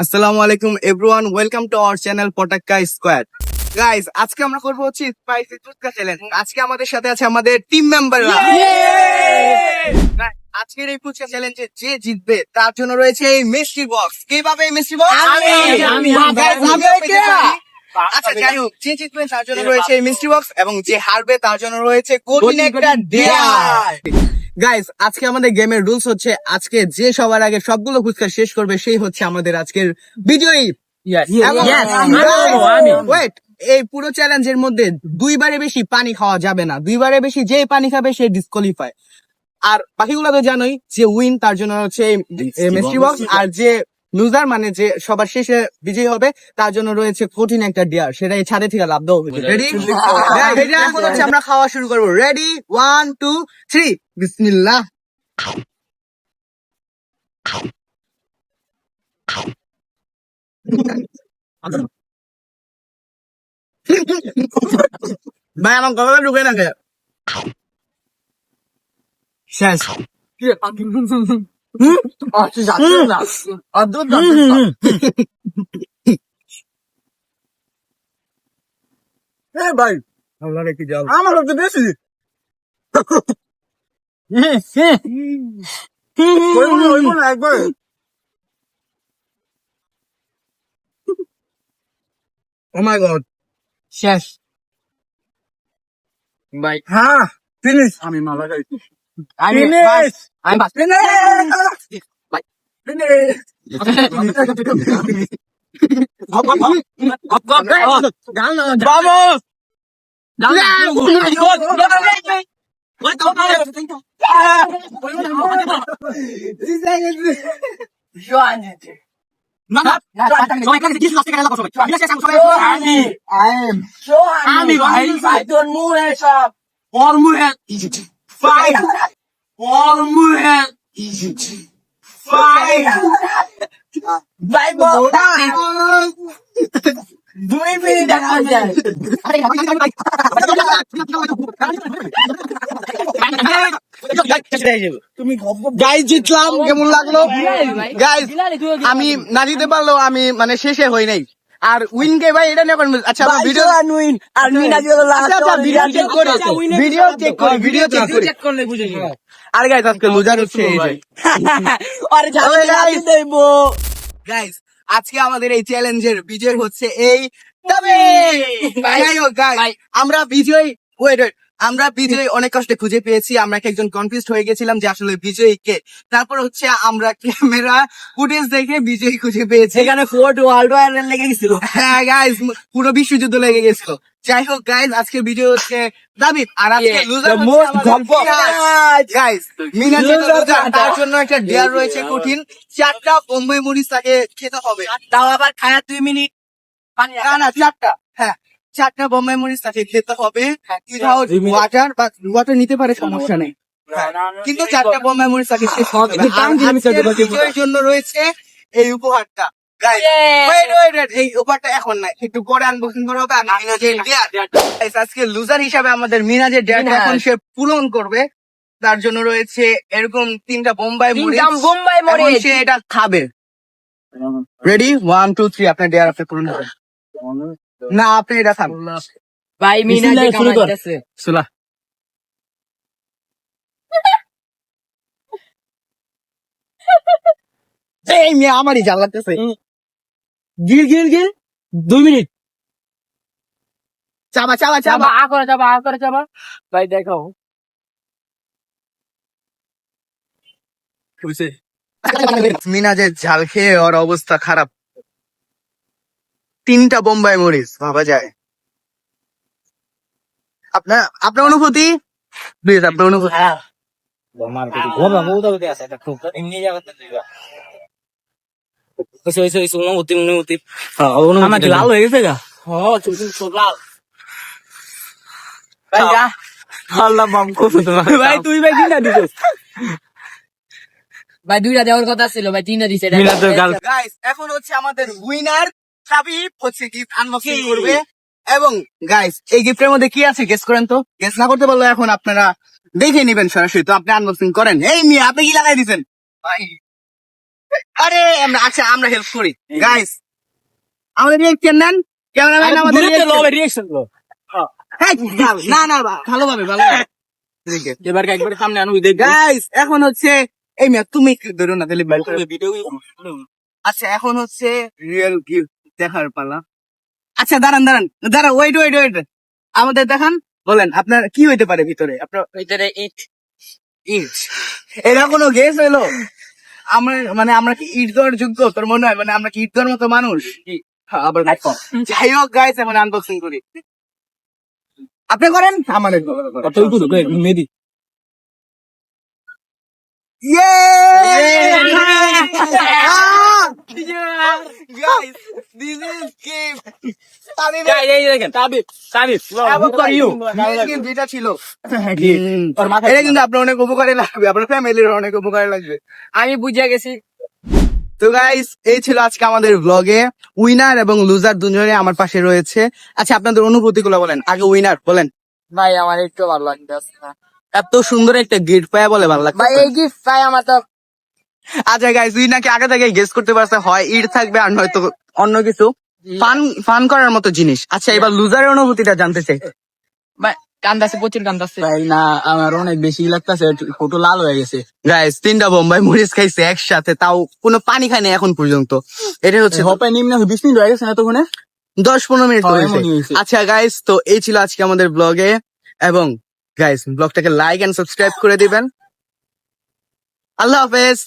আসসালামু আলাইকুম everyone welcome to our channel Patakka squad guys আজকে আমরা করব হচ্ছে স্পাইসি ফুচকা চ্যালেঞ্জ আজকে আমাদের সাথে আছে আমাদের টিম মেম্বাররা আজকের এই ফুচকা চ্যালেঞ্জে যে জিতবে তার জন্য রয়েছে এই মিষ্টি বক্স কে পাবে এই মিষ্টি বক্স। আচ্ছা যাই হোক যে জিতবে তার জন্য রয়েছে এই মিষ্টি বক্স এবং যে হারবে তার জন্য রয়েছে কঠিন একটা ডেয়ার গাইস আজকে আমাদের গেমের রুলস হচ্ছে আজকে যে সবার আগে সবগুলো ফুচকা শেষ করবে সেই হচ্ছে আমাদের আজকের বিজয়ী ওয়েট এই পুরো চ্যালেঞ্জের মধ্যে দুইবারে বেশি পানি খাওয়া যাবে না। দুইবারে বেশি যে পানি খাবে সে ডিসকোয়ালিফাই আর বাকিগুলো তো জানোই যে উইন তার জন্য হচ্ছে মিস্ট্রি বক্স আর যে লুজার মানে যে সবার শেষে বিজয়ী হবে, তার জন্য রয়েছে কঠিন একটা ডিয়ার। সেটা এই ছাদে থেকে লাভ দেওয়া রেডি আমরা খাওয়া শুরু করব। রেডি ওয়ান টু থ্রি বিসমিল্লাহ। ভাই, আমার কথা ঢুকে না শেষ। ভাই আমার তো বেশি একবার ও মাই গড শেষ ভাই হ্যাঁ ফিনিশ আমি মালা যাই আমি বাস ভাই Vamos! আমি ভাই তোর মুহে সব ভাই দুই মিনিট দেখা যায় গাইজ জিতলাম। কেমন লাগল? গাইজ আমি না দিতে পারলেও আমি মানে শেষে হই নাই। আর উইন কে ভাই এটা নিয়ে আচ্ছা আমরা ভিডিও নুইন আর মিনা দিও আচ্ছা আচ্ছা ভিডিও চেক করি ভিডিও চেক করে ভিডিও চেক করি আর গাইজ আজকে লুজার হচ্ছে এই যে। আরে. দেবো গাইজ আজকে আমাদের এই চ্যালেঞ্জের বিজয় হচ্ছে এই তবে! আমরা বিজয়। ওয়েট ওয়েট আমরা বিজয় অনেক কষ্টে খুঁজে পেয়েছি আমরা একজন কনফিউজ হয়ে গেছিলাম যে আসলে বিজয়ী কে। তারপর হচ্ছে আমরা ক্যামেরা ফুটেজ দেখে বিজয়ী খুঁজে পেয়েছি। এখানে ফোর্ট ওয়ার্ল্ড ওয়ার লেগে গেছিল। হ্যাঁ গাইজ পুরো বিশ্বযুদ্ধ লেগে গেছিল। যাই হোক গাইজ আজকে ভিডিও হচ্ছে দাবিব আর আজকে লুজার গাইজ তার জন্য একটা ডেয়ার রয়েছে কঠিন। চারটা বোম্বাই মরিচ তাকে খেতে হবে। তাও আবার খায়া দুই মিনিট। না না চারটা। চারটা বোম্বাই মরিচ তাকে খেতে হবে। ওয়াটার বা ওয়াটার নিতে পারে সমস্যা নেই। কিন্তু চারটা বোম্বাই মরিচ তাকে শেষ হবে। বিজয়ের জন্য রয়েছে এই উপহারটা। এই উপহারটা এখন নাই। একটু পরে আনবক্সিং করা হবে। আর মিনাজের আজকে লুজার হিসাবে আমাদের মিনাজের ডেয়ারটা এখন সে পূরণ করবে। তার জন্য রয়েছে এরকম তিনটা বোম্বাই মরিচ বোম্বাই মরিচ সে এটা খাবে। রেডি ওয়ান টু থ্রি আপনার ডেয়ার আপনি পূরণ হবে। না আপনি এটা খান ভাই মিনা যে। কামাইতেছে। সুলা এই মেয়ে আমারই জ্বালাতেছে। গিল গিল গিল। দুই মিনিট। চাবা চাবা চাবা। আ করে চাবা আ করে চাবা। ভাই দেখো মিনাজের ঝাল খেয়ে ওর অবস্থা খারাপ। তিনটা বোম্বাই মরিচ ভাবা যায়। আপনার আপনার অনুভূতি? প্লিজ আপনার অনুভূতি। লাল হয়ে গেছে গা? লাল। ভাই তোমার ভাই তুই ভাই কিনা দিছিস? ভাই দুইটা দেওয়ার কথা ছিল ভাই তিনটা দিছে। এখন হচ্ছে আমাদের উইনার সাবিব হচ্ছে গিফট আনবক্সিং করবে। এবং গাইস এই গিফটের মধ্যে কি আছে? গেস করেন তো। গেস না করতে পারলে এখন আপনারা দেখে নেবেন সরাসরি। তো আপনি আনবক্সিং করেন। এই মিয়া আপনি কি লাগাই আরে আমরা আচ্ছা আমরা হেল্প করি। গাইস আমাদের রিয়েকশন নেন। ক্যামেরাম্যান আমাদের রিয়েকশন লো না না ভালোভাবে ভালোভাবে। এবার একবার সামনে আনু দেখ গাইস এখন হচ্ছে এই মিয়া তুমি ধরো না তাহলে ভিডিও আচ্ছা এখন হচ্ছে রিয়েল গিফট দেখার পালা। আচ্ছা দাঁড়ান দাঁড়ান দাঁড়ান ওয়েট ওয়েট ওয়েট আমাদের দেখান বলেন আপনার কি হইতে পারে ভিতরে? আপনার ভিতরে ইট। ইট। এটা কোনো গেস হইল? আমরা মানে আমরা কি ইট দেওয়ার যোগ্য? তোর মনে হয় মানে আমরা কি ইট দেওয়ার মতো মানুষ? হ্যাঁ, আবার যাই হোক গাইস এখন আনবক্সিং করি। আপনি করেন? আমাদের কত ইটু Guys, this is. তামিমের এই দেখেন Tabib Tabib for you gift যেটা ছিল। এটা কিন্তু আপনার অনেক উপকারে লাগবে আপনার ফ্যামিলির অনেক উপকারে লাগবে। আমি বুঝে গেছি। তো গাইস এই ছিল আজকে আমাদের ব্লগে উইনার এবং লুজার দুজনে আমার পাশে রয়েছে। আচ্ছা আপনাদের অনুভূতি গুলো বলেন। আগে উইনার বলেন। ভাই আমার একটু ভালো লাগতেছে না। এত সুন্দর একটা গিফট পায় বলে ভালো লাগছে ভাই এই গিফট পাই আমার তো আচ্ছা গাইস তুই নাকি আগে থেকে গেস করতে পারছে হয় ইট থাকবে আর নয়তো অন্য কিছু। ফান ফান করার মতো জিনিস। আচ্ছা এবার লুজারের অনুভূতিটা জানতে চাই। কান্দাছে প্রচুর কান্দাছে। ভাই না আমার অনেক বেশি লাগতেছে ফটো লাল হয়ে গেছে। গাইস তিনটা বোম্বাই মরিচ খাইছে একসাথে তাও কোনো পানি খায়নি এখন পর্যন্ত। এটা হচ্ছে হপে নিম্ন বিশ মিনিট হয়ে গেছে না তখন দশ পনেরো মিনিট হ্যাঁ। আচ্ছা গাইস তো এই ছিল আজকে আমাদের ব্লগে এবং গাইস ব্লগটাকে লাইক এন্ড সাবস্ক্রাইব করে দিবেন। আল্লাহ হাফেজ।